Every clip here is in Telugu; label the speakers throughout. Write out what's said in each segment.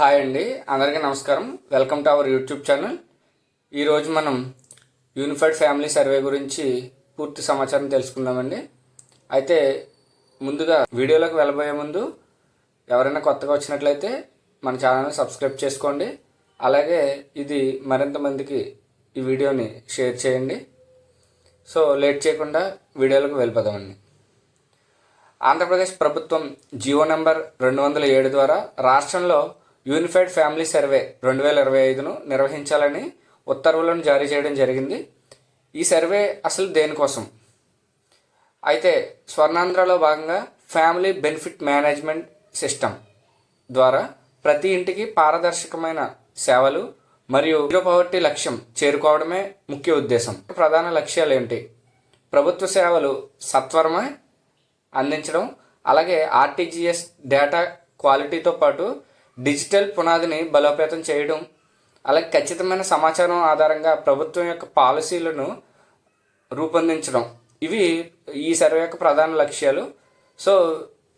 Speaker 1: హాయ్ అండి అందరికీ నమస్కారం. Welcome to our YouTube channel. ఈరోజు మనం యూనిఫైడ్ ఫ్యామిలీ సర్వే గురించి పూర్తి సమాచారం తెలుసుకుందామండి. అయితే ముందుగా వీడియోలోకి వెళ్ళబోయే ముందు ఎవరైనా కొత్తగా వచ్చినట్లయితే మన ఛానల్ని సబ్స్క్రైబ్ చేసుకోండి. అలాగే ఇది మరింత మందికి ఈ వీడియోని షేర్ చేయండి. సో లేట్ చేయకుండా వీడియోలకు వెళ్ళిపోదామండి. ఆంధ్రప్రదేశ్ ప్రభుత్వం జియో నెంబర్ రెండు వందల ఏడు ద్వారా రాష్ట్రంలో యూనిఫైడ్ ఫ్యామిలీ సర్వే రెండు వేల ఇరవై ఐదును నిర్వహించాలని ఉత్తర్వులను జారీ చేయడం జరిగింది. ఈ సర్వే అసలు దేనికోసం? అయితే స్వర్ణాంధ్రలో భాగంగా ఫ్యామిలీ బెనిఫిట్ మేనేజ్మెంట్ సిస్టమ్ ద్వారా ప్రతి ఇంటికి పారదర్శకమైన సేవలు మరియు జీరో పవర్టీ లక్ష్యం చేరుకోవడమే ముఖ్య ఉద్దేశం. ప్రధాన లక్ష్యాలు ఏంటి? ప్రభుత్వ సేవలు సత్వరమే అందించడం అలాగే ఆర్టీజీఎస్ డేటా క్వాలిటీతో పాటు డిజిటల్ పునాదిని బలోపేతం చేయడం అలాగే ఖచ్చితమైన సమాచారం ఆధారంగా ప్రభుత్వం యొక్క పాలసీలను రూపొందించడం. ఇవి ఈ సర్వే యొక్క ప్రధాన లక్ష్యాలు. సో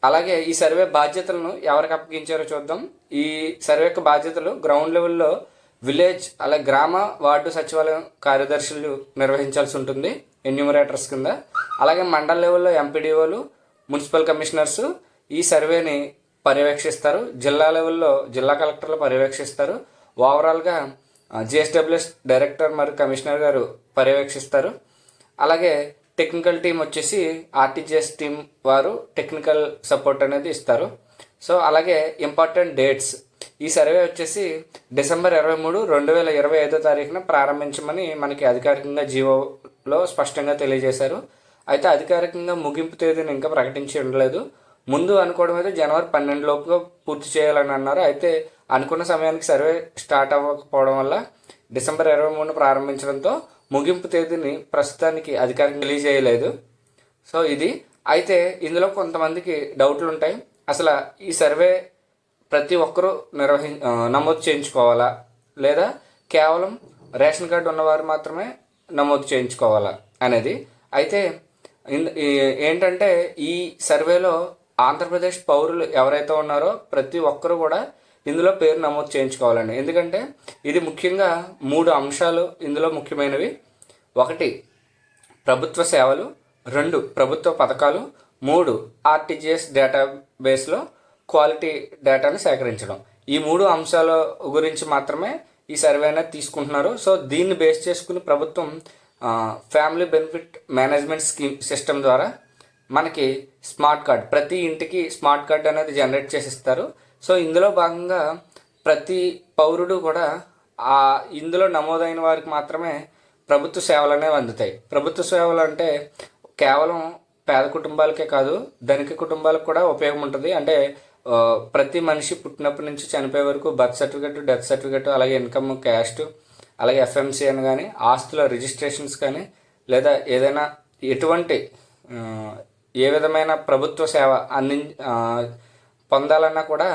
Speaker 1: అలాగే ఈ సర్వే బాధ్యతలను ఎవరికి అప్పగించారో చూద్దాం. ఈ సర్వే యొక్క బాధ్యతలు గ్రౌండ్ లెవెల్లో విలేజ్ అలాగే గ్రామ వార్డు సచివాలయం కార్యదర్శులు నిర్వహించాల్సి ఉంటుంది ఎన్యూమరేటర్స్ కింద. అలాగే మండల లెవెల్లో ఎంపీడీఓలు మున్సిపల్ కమిషనర్స్ ఈ సర్వేని పర్యవేక్షిస్తారు. జిల్లా లెవెల్లో జిల్లా కలెక్టర్లు పర్యవేక్షిస్తారు. ఓవరాల్గా జిఎస్డబ్ల్యూఎస్ డైరెక్టర్ మరియు కమిషనర్ గారు పర్యవేక్షిస్తారు. అలాగే టెక్నికల్ టీం వచ్చేసి ఆర్టీజీఎస్ టీం వారు టెక్నికల్ సపోర్ట్ అనేది ఇస్తారు. సో అలాగే ఇంపార్టెంట్ డేట్స్. ఈ సర్వే వచ్చేసి డిసెంబర్ ఇరవై మూడు రెండు వేల ఇరవై ఐదో తారీఖున ప్రారంభించమని మనకి అధికారికంగా జీవోలో స్పష్టంగా తెలియజేశారు. అయితే అధికారికంగా ముగింపు తేదీని ఇంకా ప్రకటించి ఉండలేదు. ముందు అనుకోవడం అయితే జనవరి పన్నెండు లోపుగా పూర్తి చేయాలని అన్నారు. అయితే అనుకున్న సమయానికి సర్వే స్టార్ట్ అవ్వకపోవడం వల్ల డిసెంబర్ ఇరవై మూడున ప్రారంభించడంతో ముగింపు తేదీని ప్రస్తుతానికి అధికారికంగా తెలియజేయలేదు. సో ఇది. అయితే ఇందులో కొంతమందికి డౌట్లు ఉంటాయి. అసలు ఈ సర్వే ప్రతి ఒక్కరూ నిర్వహి నమోదు చేయించుకోవాలా? లేదా కేవలం రేషన్ కార్డు ఉన్నవారు మాత్రమే నమోదు చేయించుకోవాలా? అనేది. అయితే ఏంటంటే ఈ సర్వేలో ఆంధ్రప్రదేశ్ పౌరులు ఎవరైతే ఉన్నారో ప్రతి ఒక్కరు కూడా ఇందులో పేరు నమోదు చేయించుకోవాలండి. ఎందుకంటే ఇది ముఖ్యంగా మూడు అంశాలు ఇందులో ముఖ్యమైనవి. ఒకటి ప్రభుత్వ సేవలు. రెండు ప్రభుత్వ పథకాలు. మూడు ఆర్టీజీఎస్ డేటాబేస్లో క్వాలిటీ డేటాను సేకరించడం. ఈ మూడు అంశాల గురించి మాత్రమే ఈ సర్వే అనేది తీసుకుంటున్నారు. సో దీన్ని బేస్ చేసుకుని ప్రభుత్వం family benefit management scheme system ద్వారా మనకి స్మార్ట్ కార్డ్ ప్రతి ఇంటికి స్మార్ట్ కార్డ్ అనేది జనరేట్ చేసి ఇస్తారు సో ఇందులో భాగంగా ప్రతి పౌరుడు కూడా ఆ ఇందులో నమోదైన వారికి మాత్రమే ప్రభుత్వ సేవలు అనేవి అందుతాయి. ప్రభుత్వ సేవలు అంటే కేవలం పేద కుటుంబాలకే కాదు ధనిక కుటుంబాలకు కూడా ఉపయోగం ఉంటుంది. అంటే ప్రతి మనిషి పుట్టినప్పటి నుంచి చనిపోయే వరకు బర్త్ సర్టిఫికెట్ డెత్ సర్టిఫికెట్ అలాగే ఇన్కమ్ క్యాస్ట్ అలాగే ఎఫ్ఎంసీ అని కానీ ఆస్తుల రిజిస్ట్రేషన్స్ కానీ లేదా ఏదైనా ఎటువంటి ఏ విధమైన ప్రభుత్వ సేవ అంది పొందాలన్నా కూడా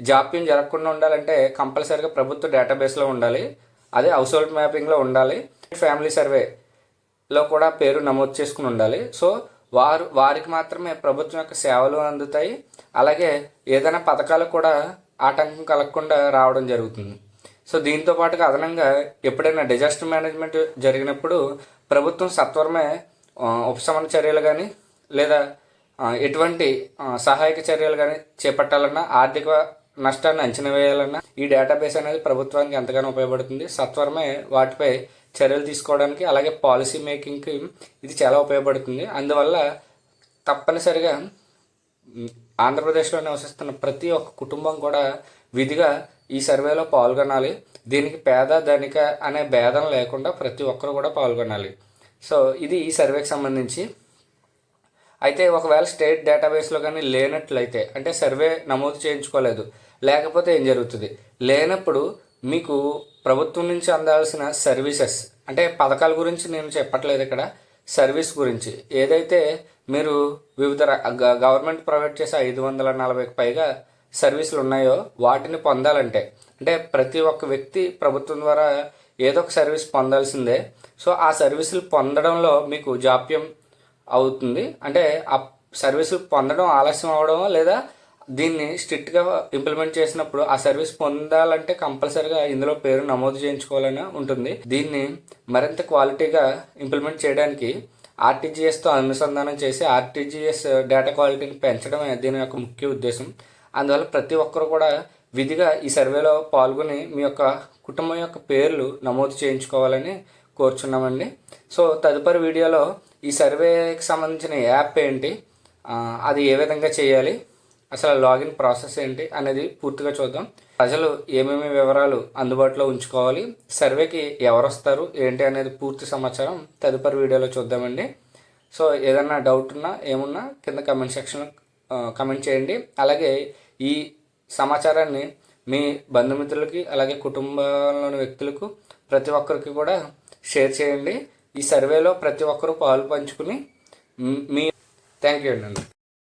Speaker 1: జాప్యం జరగకుండా ఉండాలంటే కంపల్సరీగా ప్రభుత్వ డేటాబేస్లో ఉండాలి. అదే హౌస్ హోల్డ్ మ్యాపింగ్లో ఉండాలి. ఫ్యామిలీ సర్వేలో కూడా పేరు నమోదు చేసుకుని ఉండాలి. సో వారు వారికి మాత్రమే ప్రభుత్వం యొక్క సేవలు అందుతాయి. అలాగే ఏదైనా పథకాలు కూడా ఆటంకం కలగకుండా రావడం జరుగుతుంది. సో దీంతో పాటుగా అదనంగా ఎప్పుడైనా డిజాస్టర్ మేనేజ్మెంట్ జరిగినప్పుడు ప్రభుత్వం సత్వరమే ఉపశమన చర్యలు కానీ లేదా ఎటువంటి సహాయక చర్యలు కానీ చేపట్టాలన్నా ఆర్థిక నష్టాన్ని అంచనా వేయాలన్నా ఈ డేటాబేస్ అనేది ప్రభుత్వానికి ఎంతగానో ఉపయోగపడుతుంది. సత్వరమే వాటిపై చర్యలు తీసుకోవడానికి అలాగే పాలసీ మేకింగ్కి ఇది చాలా ఉపయోగపడుతుంది. అందువల్ల తప్పనిసరిగా ఆంధ్రప్రదేశ్లో నివసిస్తున్న ప్రతి ఒక్క కుటుంబం కూడా విధిగా ఈ సర్వేలో పాల్గొనాలి. దీనికి పేద ధనిక అనే భేదం లేకుండా ప్రతి ఒక్కరు కూడా పాల్గొనాలి. సో ఇది ఈ సర్వేకి సంబంధించి. అయితే ఒకవేళ స్టేట్ డేటాబేస్లో కానీ లేనట్లయితే అంటే సర్వే నమోదు చేయించుకోలేదు లేకపోతే ఏం జరుగుతుంది? లేనప్పుడు మీకు ప్రభుత్వం నుంచి అందాల్సిన సర్వీసెస్ అంటే పథకాల గురించి నేను చెప్పట్లేదు ఇక్కడ సర్వీస్ గురించి. ఏదైతే మీరు వివిధ గవర్నమెంట్ ప్రొవైడ్ చేసే ఐదు వందల నలభైకి పైగా సర్వీసులు ఉన్నాయో వాటిని పొందాలంటే అంటే ప్రతి ఒక్క వ్యక్తి ప్రభుత్వం ద్వారా ఏదో ఒక సర్వీస్ పొందాల్సిందే. సో ఆ సర్వీసులు పొందడంలో మీకు జాప్యం అవుతుంది. అంటే ఆ సర్వీసులు పొందడం ఆలస్యం అవడం లేదా దీన్ని స్ట్రిక్ట్గా ఇంప్లిమెంట్ చేసినప్పుడు ఆ సర్వీస్ పొందాలంటే కంపల్సరిగా ఇందులో పేరు నమోదు చేయించుకోవాలని ఉంటుంది. దీన్ని మరింత క్వాలిటీగా ఇంప్లిమెంట్ చేయడానికి ఆర్టీజీఎస్తో అనుసంధానం చేసి ఆర్టీజీఎస్ డేటా క్వాలిటీని పెంచడమే దీని యొక్క ముఖ్య ఉద్దేశం. అందువల్ల ప్రతి ఒక్కరు కూడా విధిగా ఈ సర్వేలో పాల్గొని మీ యొక్క కుటుంబం యొక్క పేర్లు నమోదు చేయించుకోవాలని కోరుచున్నామండి. సో తదుపరి వీడియోలో ఈ సర్వేకి సంబంధించిన యాప్ ఏంటి? అది ఏ విధంగా చేయాలి? అసలు లాగిన్ ప్రాసెస్ ఏంటి అనేది పూర్తిగా చూద్దాం. ప్రజలు ఏమేమి వివరాలు అందుబాటులో ఉంచుకోవాలి? సర్వేకి ఎవరు వస్తారు ఏంటి అనేది పూర్తి సమాచారం తదుపరి వీడియోలో చూద్దామండి. సో ఏదన్నా డౌట్ ఉన్నా ఏమున్నా కింద కమెంట్ సెక్షన్లో కమెంట్ చేయండి. అలాగే ఈ సమాచారాన్ని మీ బంధుమిత్రులకి అలాగే కుటుంబంలోని వ్యక్తులకు ప్రతి ఒక్కరికి కూడా షేర్ చేయండి. ఈ సర్వేలో ప్రతి ఒక్కరూ పాలు పంచుకుని మీ థ్యాంక్ యూ అండి